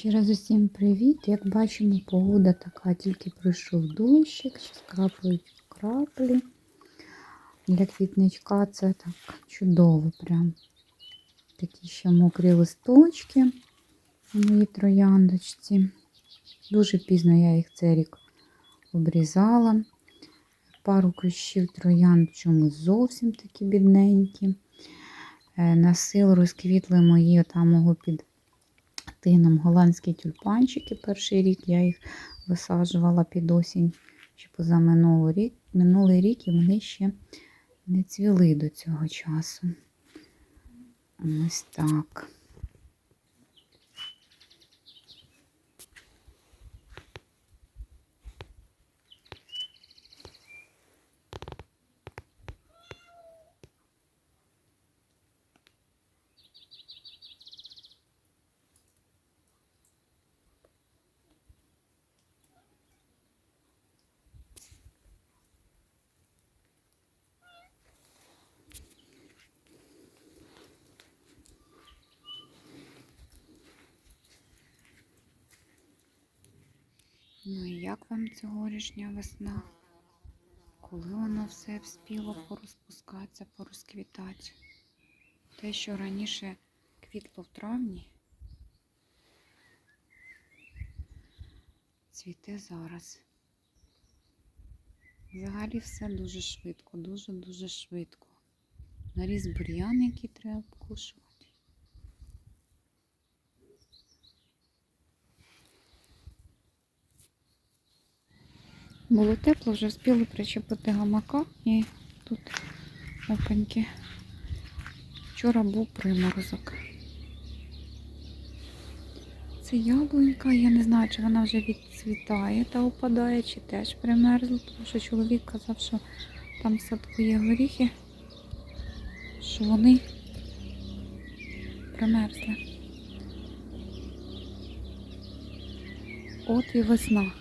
Ще раз усім привіт. Як бачимо, погода така, тільки пройшов дощик, ще скраплюють краплі. Для квітничка це так чудово. Прям такі ще мокрі листочки у моїй трояндочці. Дуже пізно я їх цей рік обрізала. Пару кущів троянд чомусь зовсім такі бідненькі. Е, На силу розквітли мої там мого під тином голландські тюльпанчики. Перший рік я їх висаджувала під осінь чи позаминулий рік, минулий рік, і вони ще не цвіли до цього часу. Ось так. Ну і як вам цьогорічня весна? Коли воно все вспіло порозпускатися, порозквітати? Те, що раніше квітло в травні, цвіте зараз. Взагалі все дуже швидко, дуже-дуже швидко. Наріз бур'ян, який треба обкушувати. Було тепло, вже встигли причепити гамака і тут опеньки. Вчора був приморозок. Це яблунька, я не знаю, чи вона вже відцвітає та опадає, чи теж примерзла, тому що чоловік казав, що там в садку є горіхи, що вони примерзли. От і весна.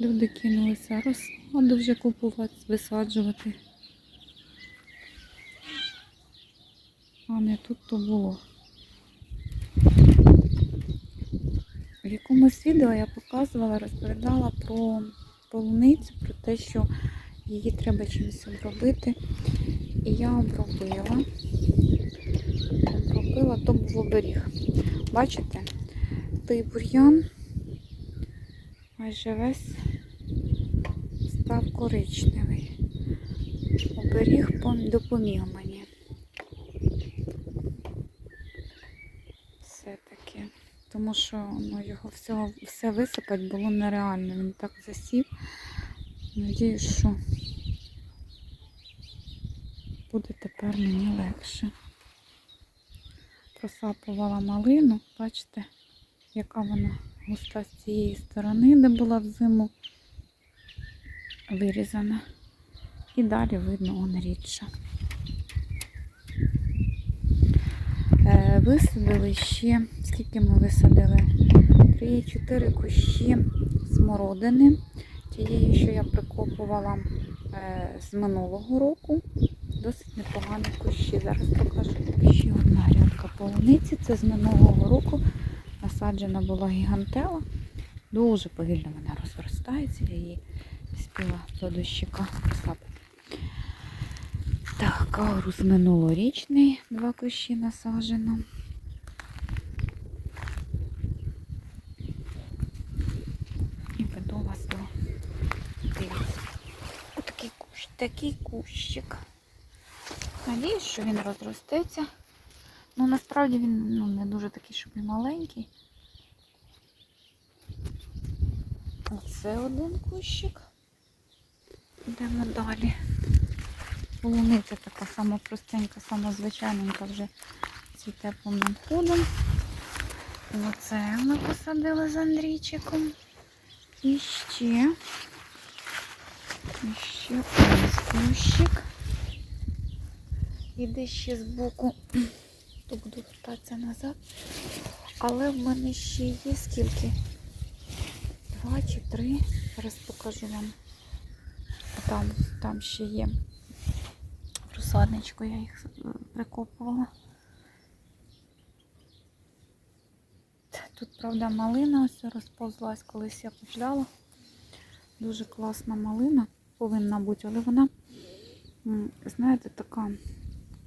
Люди кинулися розсаду вже купувати, висаджувати. А не тут то було. В якомусь відео я показувала, розповідала про полуницю, про те, що її треба чимось обробити. І я обробила. Обробила, то був оберіг. Бачите, той бур'ян майже весь став коричневий. Оберіг допоміг мені. Все-таки. Тому що ну, його всього, все висипати було нереально. Він так засів. Надіюсь, що буде тепер мені легше. Просапувала малину, бачите, яка вона густа з цієї сторони, де була взиму вирізана. І далі видно он рідше. Е, Висадили ще, скільки ми висадили? 3-4 кущі смородини. Тієї, що я прикопувала е, з минулого року. Досить непогані кущі. Зараз покажу ще одна грядка полуниці. Це з минулого року насаджена була гігантела. Дуже повільно вона розростається, її спіла до дощика. Так, агрус минулорічний, два кущі насаджено. І веду вас до дивіться. Отакий кущ, такий кущик. Надіюсь, що він розростеться. Ну, насправді він ну, не дуже такий, щоб і маленький. Оце один кущик. Йдемо далі. Полуниця така сама простенька, сама звичайненька вже цвіте повним ходом. Оце ми посадили з Андрійчиком. І ще, і ще кущик. Іде ще збоку, то буду вертатися назад. Але в мене ще є скільки? Два чи три. Зараз покажу вам. Там, там ще є. Розсадничку я їх е, прикопувала. Тут, правда, малина ось розповзлась, колись я купляла. Дуже класна малина повинна бути, але вона, знаєте, така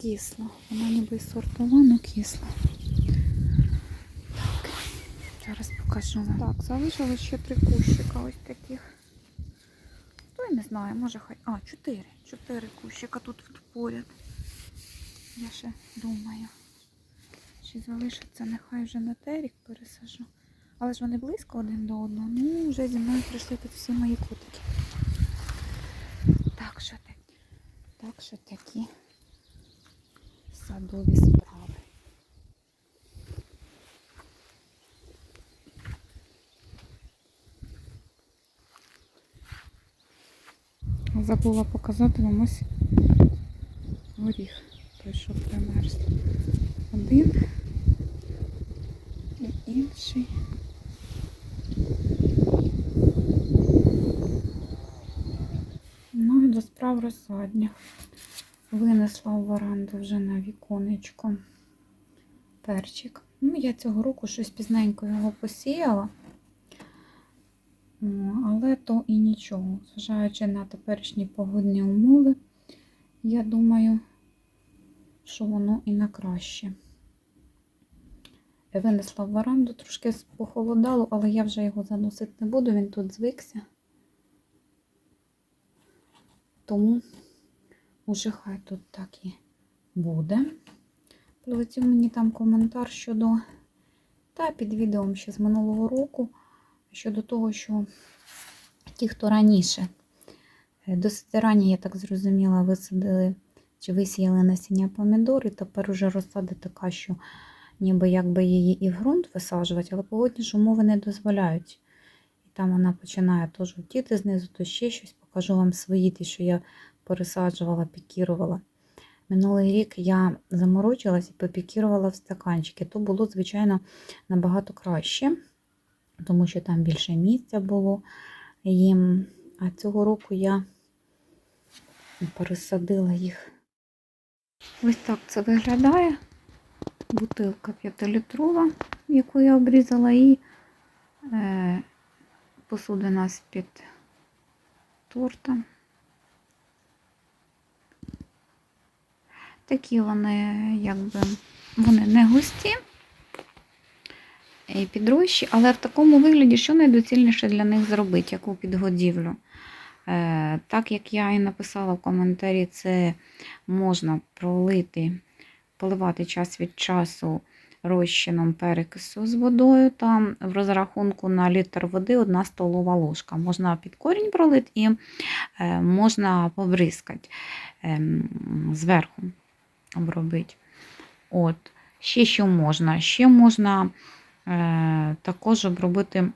кисла. Вона ніби сортова, але кисла. Так, зараз покажу вам. Так, залишилось ще три кущика ось таких. Не знаю, може хай. А, чотири. Чотири кущика тут поряд. Я ще думаю. Чи залишиться, нехай вже на терік пересажу. Але ж вони близько один до одного. Ну, вже зі мною прийшли тут всі мої котики. Так що такі. Так що такі садові справи. Забула показати вам ось горіх. Той, що примерз. Один і інший. Ну і до справ розсадних. Винесла в варанду вже на віконечко перчик. Ну, я цього року щось пізненько його посіяла. Але то і нічого. Зважаючи на теперішні погодні умови, я думаю, що воно і на краще. Я винесла в варанду, трошки похолодало, але я вже його заносити не буду, він тут звикся. Тому уже хай тут так і буде. Прилетів мені там коментар щодо, та під відео ще з минулого року, щодо того, що ті, хто раніше, е, досить рані, я так зрозуміла, висадили чи висіяли насіння помідори, тепер уже розсада така, що ніби якби її і в ґрунт висаджувати, але погодні ж умови не дозволяють. І там вона починає то жовтіти знизу, то ще щось. Покажу вам свої, ті, що я пересаджувала, пікірувала. Минулий рік я заморочилась і попікірувала в стаканчики. То було, звичайно, набагато краще, тому що там більше місця було їм. А цього року я пересадила їх. Ось так це виглядає. Бутилка 5-літрова, яку я обрізала, і е, посудина з-під торта. Такі вони, якби, вони не густі підрощі, але в такому вигляді, що найдоцільніше для них зробити, яку підгодівлю. Е, так як я і написала в коментарі, це можна пролити, поливати час від часу розчином перекису з водою. Там в розрахунку на літр води 1 столова ложка. Можна під корінь пролити і е, можна побризкати е, зверху обробити. От. Ще що можна? Ще можна також обробити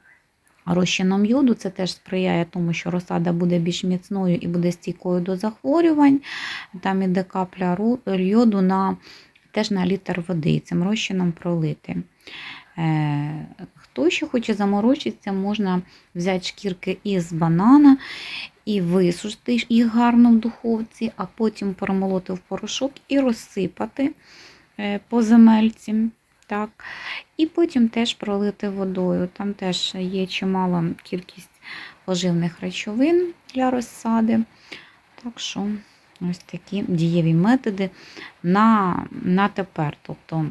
розчином йоду. Це теж сприяє тому, що розсада буде більш міцною і буде стійкою до захворювань. Там іде капля йоду на, теж на літр води. Цим розчином пролити. Е, Хто ще хоче заморочитися, можна взяти шкірки із банана і висушити їх гарно в духовці, а потім перемолоти в порошок і розсипати е, по земельці. Так. І потім теж пролити водою. Там теж є чимала кількість поживних речовин для розсади. Так що ось такі дієві методи на, на тепер. Тобто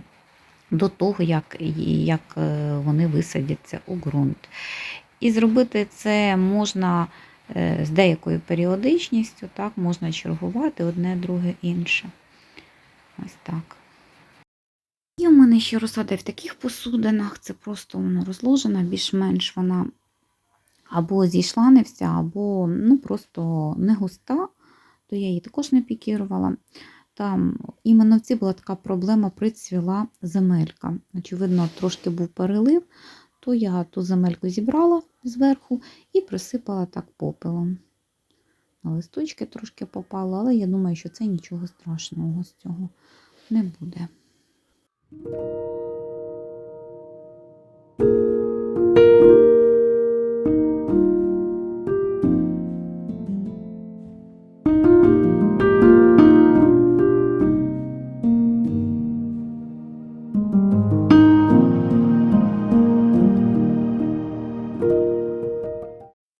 до того, як, як е, вони висадяться у ґрунт. І зробити це можна е, з деякою періодичністю, так, можна чергувати одне, друге, інше. Ось так. І у мене ще розсада в таких посудинах, це просто воно розложена, більш-менш вона або зійшла не вся, або ну, просто не густа, то я її також не пікірувала. Там іменно в цій була така проблема, прицвіла земелька. Очевидно, трошки був перелив, то я ту земельку зібрала зверху і присипала так попелом. На листочки трошки попало, але я думаю, що це нічого страшного з цього не буде. Thank you.